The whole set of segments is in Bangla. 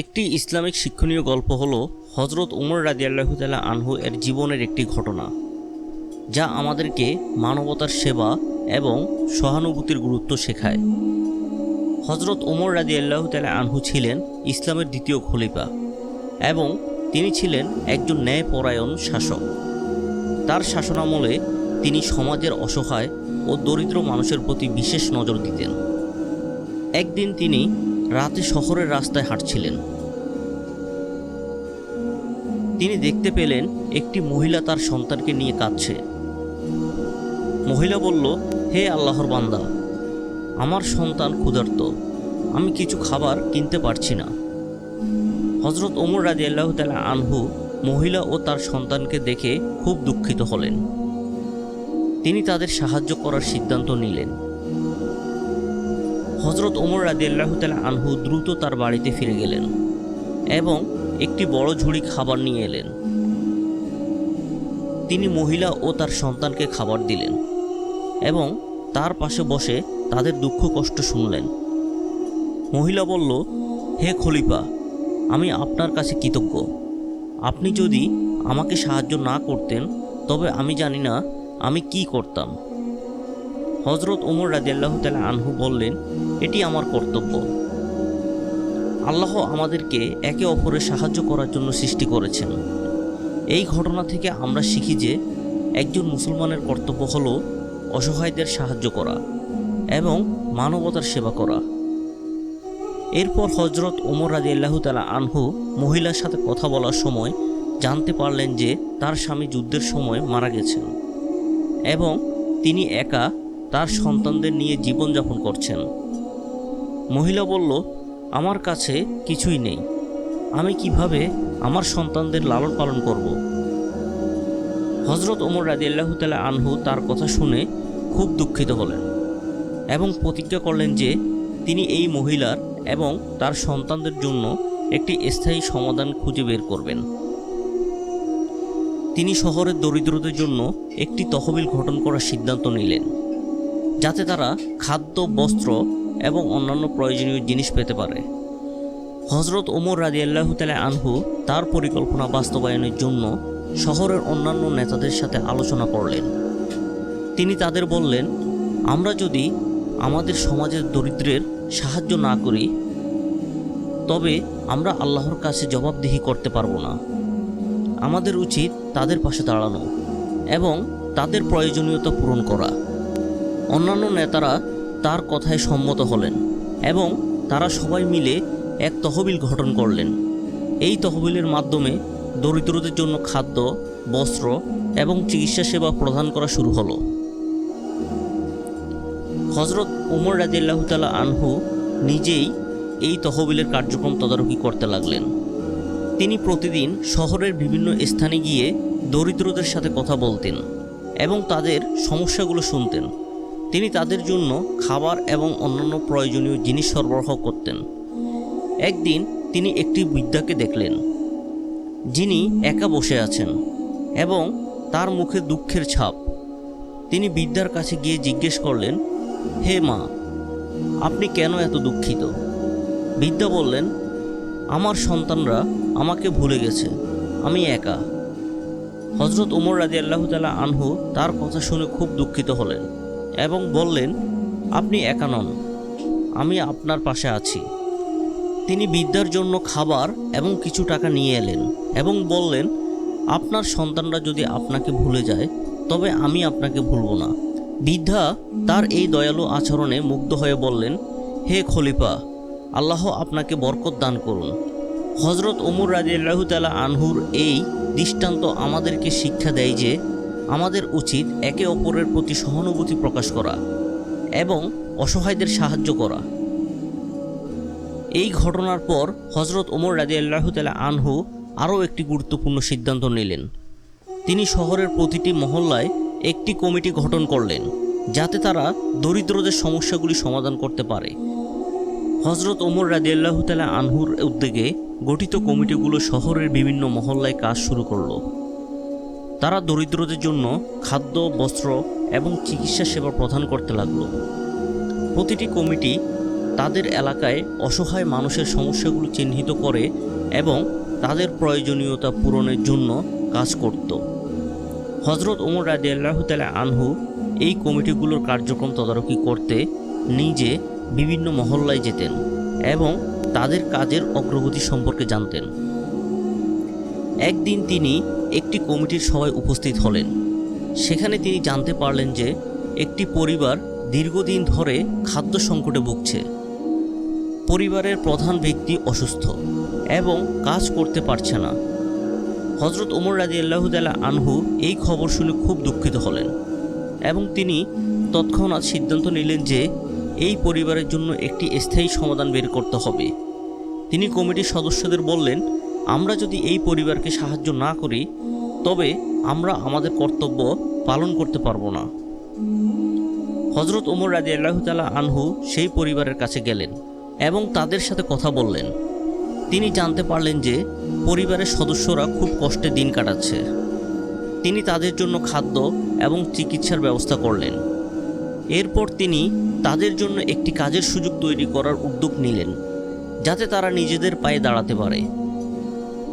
একটি ইসলামিক শিক্ষণীয় গল্প হল হজরত উমর রাজিয়াল্লাহু তালা আনহু এর জীবনের একটি ঘটনা, যা আমাদেরকে মানবতার সেবা এবং সহানুভূতির গুরুত্ব শেখায়। হজরত উমর রাজি আল্লাহ তালা আনহু ছিলেন ইসলামের দ্বিতীয় খলিফা এবং তিনি ছিলেন একজন ন্যায়পরায়ণ শাসক। তার শাসনামলে তিনি সমাজের অসহায় ও দরিদ্র মানুষের প্রতি বিশেষ নজর দিতেন। একদিন তিনি রাতে শহরের রাস্তায় হাঁটছিলেন। তিনি দেখতে পেলেন একটি মহিলা তার সন্তানকে নিয়ে কাঁদছে। মহিলা বলল, হে আল্লাহর বান্দা, আমার সন্তান ক্ষুধার্ত, আমি কিছু খাবার কিনতে পারছি না। হজরত ওমর রাজি আল্লাহ তালা আনহু মহিলা ও তার সন্তানকে দেখে খুব দুঃখিত হলেন। তিনি তাদের সাহায্য করার সিদ্ধান্ত নিলেন। হজরত ওমর রাজি আল্লাহ তালা আনহু দ্রুত তার বাড়িতে ফিরে গেলেন এবং একটি বড় ঝুড়ি খাবার নিয়ে এলেন। তিনি মহিলা ও তার সন্তানকে খাবার দিলেন এবং তার পাশে বসে তাদের দুঃখ কষ্ট শুনলেন। মহিলা বলল, হে খলিফা, আমি আপনার কাছে কৃতজ্ঞ। আপনি যদি আমাকে সাহায্য না করতেন, তবে আমি জানি না আমি কি করতাম। হজরত ওমর রাজিয়াল্লাহ তালা আনহু বললেন, এটি আমার কর্তব্য। আল্লাহ আমাদেরকে একে অপরের সাহায্য করার জন্য সৃষ্টি করেছেন। এই ঘটনা থেকে আমরা শিখি যে একজন মুসলমানের কর্তব্য হল অসহায়দের সাহায্য করা এবং মানবতার সেবা করা। এরপর হজরত ওমর রাজি আল্লাহ তালা আনহু মহিলার সাথে কথা বলার সময় জানতে পারলেন যে তার স্বামী যুদ্ধের সময় মারা গেছেন এবং তিনি একা তার সন্তানদের নিয়ে জীবনযাপন করছেন। মহিলা বলল, আমার কাছে কিছুই নেই। আমি কীভাবে আমার সন্তানদের লালন পালন করব? হজরত ওমর রাজি আল্লাহ তালা আনহু তার কথা শুনে খুব দুঃখিত হলেন এবং প্রতিজ্ঞা করলেন যে তিনি এই মহিলার এবং তার সন্তানদের জন্য একটি স্থায়ী সমাধান খুঁজে বের করবেন। তিনি শহরের দরিদ্রদের জন্য একটি তহবিল গঠন করার সিদ্ধান্ত নিলেন। যাতে তারা খাদ্য, বস্ত্র এবং অন্যান্য প্রয়োজনীয় জিনিস পেতে পারে। হজরত ওমর রাজি আল্লাহ আনহু তার পরিকল্পনা বাস্তবায়নের জন্য শহরের অন্যান্য নেতাদের সাথে আলোচনা করলেন। তিনি তাদের বললেন, আমরা যদি আমাদের সমাজের দরিদ্রের সাহায্য না করি, তবে আমরা আল্লাহর কাছে জবাবদিহি করতে পারব না। আমাদের উচিত তাদের পাশে দাঁড়ানো এবং তাদের প্রয়োজনীয়তা পূরণ করা। অন্যান্য নেতারা তার কথায় সম্মত হলেন এবং তারা সবাই মিলে এক তহবিল গঠন করলেন। এই তহবিলের মাধ্যমে দরিদ্রদের জন্য খাদ্য, বস্ত্র এবং চিকিৎসা সেবা প্রদান করা শুরু হলো। হজরত উমর রাজিয়াল্লাহ তালা আনহু নিজেই এই তহবিলের কার্যক্রম তদারকি করতে লাগলেন। তিনি প্রতিদিন শহরের বিভিন্ন স্থানে গিয়ে দরিদ্রদের সাথে কথা বলতেন এবং তাদের সমস্যাগুলো শুনতেন। তিনি তাদের জন্য খাবার এবং অন্যান্য প্রয়োজনীয় জিনিস সরবরাহ করতেন। একদিন তিনি একটি বৃদ্ধাকে দেখলেন, যিনি একা বসে আছেন এবং তার মুখে দুঃখের ছাপ। তিনি বিদ্যার কাছে গিয়ে জিজ্ঞেস করলেন, হে মা, আপনি কেন এত দুঃখিত? বিদ্যা বললেন, আমার সন্তানরা আমাকে ভুলে গেছে, আমি একা। হজরত উমর রাজি আল্লাহ তালা আনহু তার কথা শুনে খুব দুঃখিত হলেন। এবং বললেন, আপনি একা নন, আমি আপনার পাশে আছি। তিনি বিদ্যার জন্য খাবার এবং কিছু টাকা নিয়ে এলেন এবং বললেন, আপনার সন্তানরা যদি আপনাকে ভুলে যায়, তবে আমি আপনাকে ভুলব না। বৃদ্ধা তার এই দয়ালু আচরণে মুগ্ধ হয়ে বললেন, হে খলিফা, আল্লাহ আপনাকে বরকত দান করুন। হজরত ওমর রাজি তালা আনহুর এই দৃষ্টান্ত আমাদেরকে শিক্ষা দেয় যে আমাদের উচিত একে অপরের প্রতি সহানুভূতি প্রকাশ করা এবং অসহায়দের সাহায্য করা। এই ঘটনার পর হজরত ওমর রাজি তালা আনহু আরও একটি গুরুত্বপূর্ণ সিদ্ধান্ত নিলেন। তিনি শহরের প্রতিটি মহল্লায় একটি কমিটি গঠন করলেন, যাতে তারা দরিদ্রদের সমস্যাগুলি সমাধান করতে পারে। হজরত ওমর রাজিয়াল্লাহ তালা আনহুর উদ্যোগে গঠিত কমিটিগুলো শহরের বিভিন্ন মহল্লায় কাজ শুরু করল। তারা দরিদ্রদের জন্য খাদ্য, বস্ত্র এবং চিকিৎসা সেবা প্রদান করতে লাগল। প্রতিটি কমিটি তাদের এলাকায় অসহায় মানুষের সমস্যাগুলো চিহ্নিত করে এবং তাদের প্রয়োজনীয়তা পূরণের জন্য কাজ করত। হজরত ওমর রাজি আল্লাহ তালা আনহু এই কমিটিগুলোর কার্যক্রম তদারকি করতে নিজে বিভিন্ন মহল্লায় যেতেন এবং তাদের কাজের অগ্রগতি সম্পর্কে জানতেন। একদিন তিনি একটি কমিটির সভায় উপস্থিত হলেন। সেখানে তিনি জানতে পারলেন যে একটি পরিবার দীর্ঘদিন ধরে খাদ্য সংকটে ভুগছে। পরিবারের প্রধান ব্যক্তি অসুস্থ এবং কাজ করতে পারছে না। হজরত ওমর রাজি আল্লাহুদাল্লাহ আনহু এই খবর শুনে খুব দুঃখিত হলেন এবং তিনি তৎক্ষণাৎ সিদ্ধান্ত নিলেন যে এই পরিবারের জন্য একটি স্থায়ী সমাধান বের করতে হবে। তিনি কমিটির সদস্যদের বললেন আমরা যদি এই পরিবারকে সাহায্য না করি, তবে আমরা আমাদের কর্তব্য পালন করতে পারব না। হজরত ওমর রাজি আল্লাহ তালা আনহু সেই পরিবারের কাছে গেলেন এবং তাদের সাথে কথা বললেন। তিনি জানতে পারলেন যে পরিবারের সদস্যরা খুব কষ্টে দিন কাটাচ্ছে। তিনি তাদের জন্য খাদ্য এবং চিকিৎসার ব্যবস্থা করলেন। এরপর তিনি তাদের জন্য একটি কাজের সুযোগ তৈরি করার উদ্যোগ নিলেন, যাতে তারা নিজেদের পায়ে দাঁড়াতে পারে।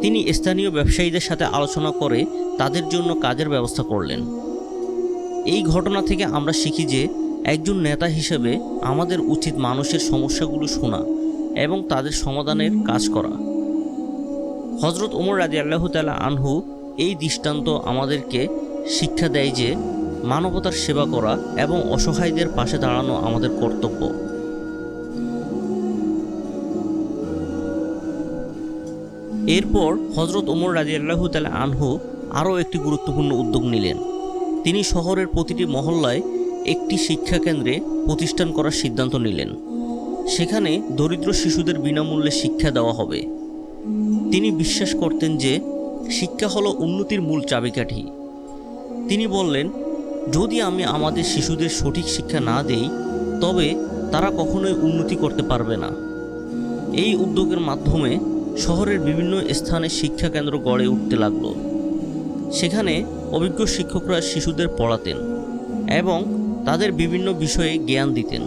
তিনি স্থানীয় ব্যবসায়ীদের সাথে আলোচনা করে তাদের জন্য কাজের ব্যবস্থা করলেন। এই ঘটনা থেকে আমরা শিখি যে একজন নেতা হিসেবে আমাদের উচিত মানুষের সমস্যাগুলো শোনা এবং তাদের সমাধানের কাজ করা। হজরত ওমর রাজি আল্লাহ তালা আনহু এই দৃষ্টান্ত আমাদেরকে শিক্ষা দেয় যে মানবতার সেবা করা এবং অসহায়দের পাশে দাঁড়ানো আমাদের কর্তব্য। এরপর হজরত ওমর রাজি আল্লাহ তালা আনহু আরও একটি গুরুত্বপূর্ণ উদ্যোগ নিলেন। তিনি শহরের প্রতিটি মহল্লায় একটি শিক্ষা কেন্দ্রে প্রতিষ্ঠান করার সিদ্ধান্ত নিলেন। সেখানে দরিদ্র শিশুদের বিনামূল্যে শিক্ষা দেওয়া হবে। তিনি বিশ্বাস করতেন যে শিক্ষা হলো উন্নতির মূল চাবিকাঠি। তিনি বললেন, যদি আমি আমাদের শিশুদের সঠিক শিক্ষা না দেই, তবে তারা কখনোই উন্নতি করতে পারবে না। এই উদ্যোগের মাধ্যমে শহরের বিভিন্ন স্থানে শিক্ষা কেন্দ্র গড়ে উঠতে লাগল। সেখানে অভিজ্ঞ শিক্ষকরা শিশুদের পড়াতেন এবং তাদের বিভিন্ন বিষয়ে জ্ঞান দিতেন।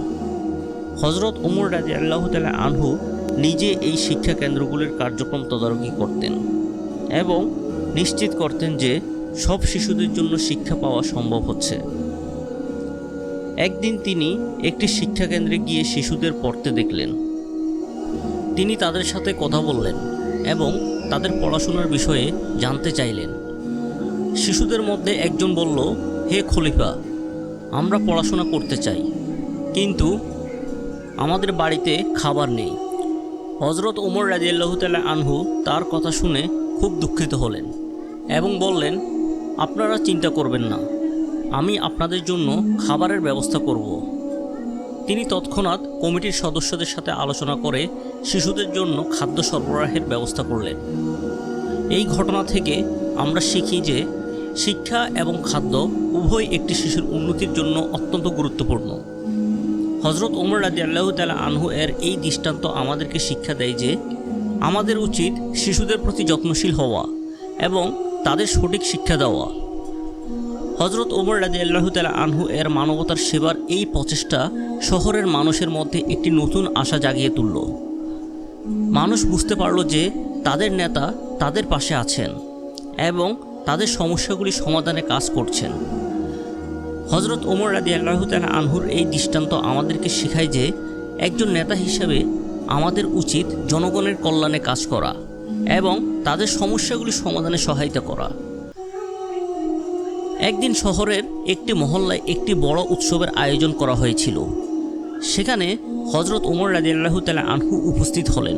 হজরত উমর রাজি আল্লাহ তালা আনহু নিজে এই শিক্ষা কেন্দ্রগুলির কার্যক্রম তদারকি করতেন এবং নিশ্চিত করতেন যে সব শিশুদের জন্য শিক্ষা পাওয়া সম্ভব হচ্ছে। একদিন তিনি একটি শিক্ষা কেন্দ্রে গিয়ে শিশুদের পড়তে দেখলেন। তিনি তাদের সাথে কথা বললেন এবং তাদের পড়াশোনার বিষয়ে জানতে চাইলেন। শিশুদের মধ্যে একজন বলল, হে খলিফা, আমরা পড়াশোনা করতে চাই, কিন্তু আমাদের বাড়িতে খাবার নেই। হজরত ওমর রাজিয়াল্লাহ তালা আনহু তার কথা শুনে খুব দুঃখিত হলেন এবং বললেন, আপনারা চিন্তা করবেন না, আমি আপনাদের জন্য খাবারের ব্যবস্থা করব। তিনি তৎক্ষণাৎ কমিটির সদস্যদের সাথে আলোচনা করে শিশুদের জন্য খাদ্য সরবরাহের ব্যবস্থা করলেন। এই ঘটনা থেকে আমরা শিখি যে শিক্ষা এবং খাদ্য উভয় একটি শিশুর উন্নতির জন্য অত্যন্ত গুরুত্বপূর্ণ। হজরত ওমর রাজি আল্লাহ তালা আনহু এর এই দৃষ্টান্ত আমাদেরকে শিক্ষা দেয় যে আমাদের উচিত শিশুদের প্রতি যত্নশীল হওয়া এবং তাদের সঠিক শিক্ষা দেওয়া। হজরত ওমর রাজি আল্লাহ তালা আনহু এর মানবতার সেবার এই প্রচেষ্টা শহরের মানুষের মধ্যে একটি নতুন আশা জাগিয়ে তুলল। মানুষ বুঝতে পারল যে তাদের নেতা তাদের পাশে আছেন এবং তাদের সমস্যাগুলি সমাধানে কাজ করছেন। হজরত ওমর রাজি আল্লাহ তালা আনহুর এই দৃষ্টান্ত আমাদেরকে শেখায় যে একজন নেতা হিসেবে আমাদের উচিত জনগণের কল্যাণে কাজ করা এবং তাদের সমস্যাগুলি সমাধানে সহায়তা করা। একদিন শহরের একটি মহল্লায় একটি বড় উৎসবের আয়োজন করা হয়েছিল। সেখানে হজরত ওমর রাজি আল্লাহ তালা আনহু উপস্থিত হলেন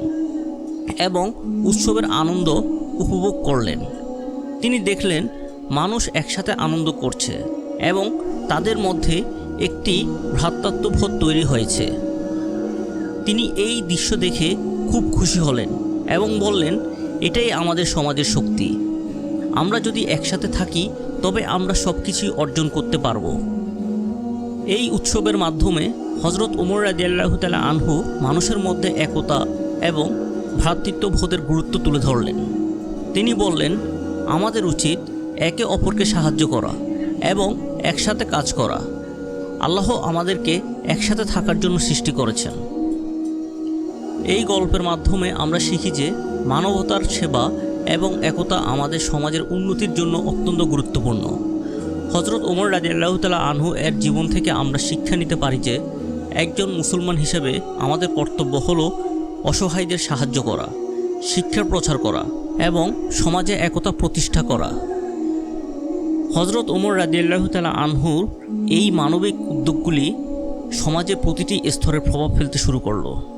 এবং উৎসবের আনন্দ উপভোগ করলেন। তিনি দেখলেন মানুষ একসাথে আনন্দ করছে এবং তাদের মধ্যে একটি ভ্রাতৃত্ববোধ তৈরি হয়েছে। তিনি এই দৃশ্য দেখে খুব খুশি হলেন এবং বললেন, এটাই আমাদের সমাজের শক্তি। আমরা যদি একসাথে থাকি তবে আমরা সব কিছুই অর্জন করতে পারব। এই উৎসবের মাধ্যমে হজরত ওমর রাজিয়াল্লাহ তালা আনহু মানুষের মধ্যে একতা এবং ভ্রাতৃত্ববোধের গুরুত্ব তুলে ধরলেন। তিনি বললেন, আমাদের উচিত একে অপরকে সাহায্য করা এবং একসাথে কাজ করা। আল্লাহ আমাদেরকে একসাথে থাকার জন্য সৃষ্টি করেছেন। এই গল্পের মাধ্যমে আমরা শিখি যে মানবতার সেবা এবং একতা আমাদের সমাজের উন্নতির জন্য অত্যন্ত গুরুত্বপূর্ণ। হজরত ওমর রাজি আল্লাহতালা আনহু এর জীবন থেকে আমরা শিক্ষা নিতে পারি যে, একজন মুসলমান হিসেবে আমাদের কর্তব্য হল অসহায়দের সাহায্য করা, শিক্ষার প্রচার করা এবং সমাজে একতা প্রতিষ্ঠা করা। হজরত ওমর রাজিয়াল্লাহতালা আনহুর এই মানবিক উদ্যোগগুলি সমাজে প্রতিটি স্তরে প্রভাব ফেলতে শুরু করল।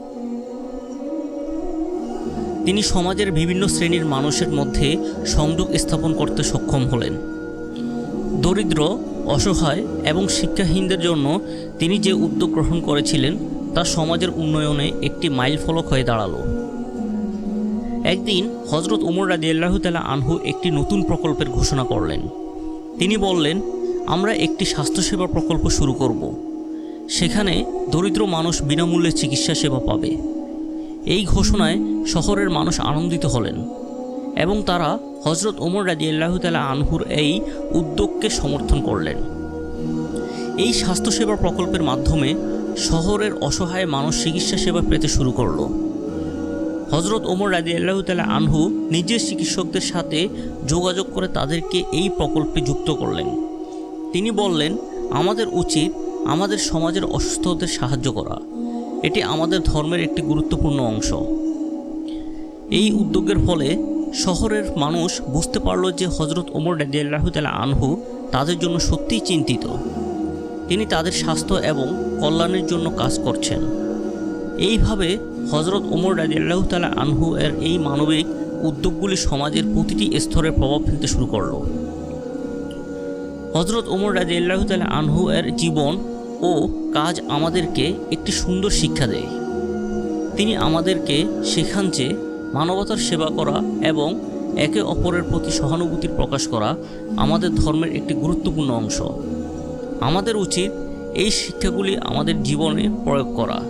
তিনি সমাজের বিভিন্ন শ্রেণির মানুষের মধ্যে সংযোগ স্থাপন করতে সক্ষম হলেন। দরিদ্র, অসহায় এবং শিক্ষাহীনদের জন্য তিনি যে উদ্যোগ গ্রহণ করেছিলেন, তা সমাজের উন্নয়নে একটি মাইল ফলক হয়ে দাঁড়াল। একদিন হজরত উমর রাজি আল্লাহতালা আনহু একটি নতুন প্রকল্পের ঘোষণা করলেন। তিনি বললেন, আমরা একটি স্বাস্থ্যসেবা প্রকল্প শুরু করব। সেখানে দরিদ্র মানুষ বিনামূল্যে চিকিৎসা সেবা পাবে। এই ঘোষণায় শহরের মানুষ আনন্দিত হলেন এবং তারা হজরত ওমর রাজি আল্লাহতালা আনহুর এই উদ্যোগকে সমর্থন করলেন। এই স্বাস্থ্যসেবা প্রকল্পের মাধ্যমে শহরের অসহায় মানুষ চিকিৎসা সেবা পেতে শুরু করল। হজরত ওমর রাজি আল্লাহতালা আনহু নিজের চিকিৎসকদের সাথে যোগাযোগ করে তাদেরকে এই প্রকল্পে যুক্ত করলেন। তিনি বললেন, আমাদের উচিত আমাদের সমাজের অসুস্থদের সাহায্য করা। এটি আমাদের ধর্মের একটি গুরুত্বপূর্ণ অংশ। এই উদ্যোগের ফলে শহরের মানুষ বুঝতে পারল যে হজরত ওমর রাজিয়াল্লাহতালা আনহু তাদের জন্য সত্যিই চিন্তিত। তিনি তাদের স্বাস্থ্য এবং কল্যাণের জন্য কাজ করছেন। এইভাবে হজরত ওমর রাজিয়াল্লাহতালা আনহু এর এই মানবিক উদ্যোগগুলি সমাজের প্রতিটি স্তরে প্রভাব ফেলতে শুরু করল। হজরত ওমর রাজিয়াল্লাহতালা আনহু এর জীবন ও কাজ আমাদেরকে একটি সুন্দর শিক্ষা দেয়। তিনি আমাদেরকে শেখান যে মানবতার সেবা করা এবং একে অপরের প্রতি সহানুভূতির প্রকাশ করা আমাদের ধর্মের একটি গুরুত্বপূর্ণ অংশ। আমাদের উচিত এই শিক্ষাগুলি আমাদের জীবনে প্রয়োগ করা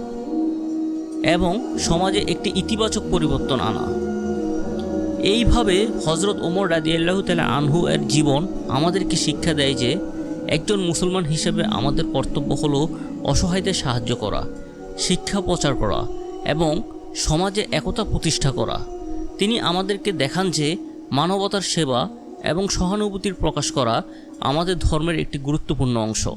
এবং সমাজে একটি ইতিবাচক পরিবর্তন আনা। এইভাবে হজরত ওমর রাজি আল্লাহ তালা আনহু এর জীবন আমাদেরকে শিক্ষা দেয় যে একজন মুসলমান হিসেবে আমাদের কর্তব্য হল অসহায়দের সাহায্য করা, শিক্ষা প্রচার করা এবং সমাজে একতা প্রতিষ্ঠা করা। তিনি আমাদেরকে দেখান যে মানবতার সেবা এবং সহানুভূতির প্রকাশ করা আমাদের ধর্মের একটি গুরুত্বপূর্ণ অংশ।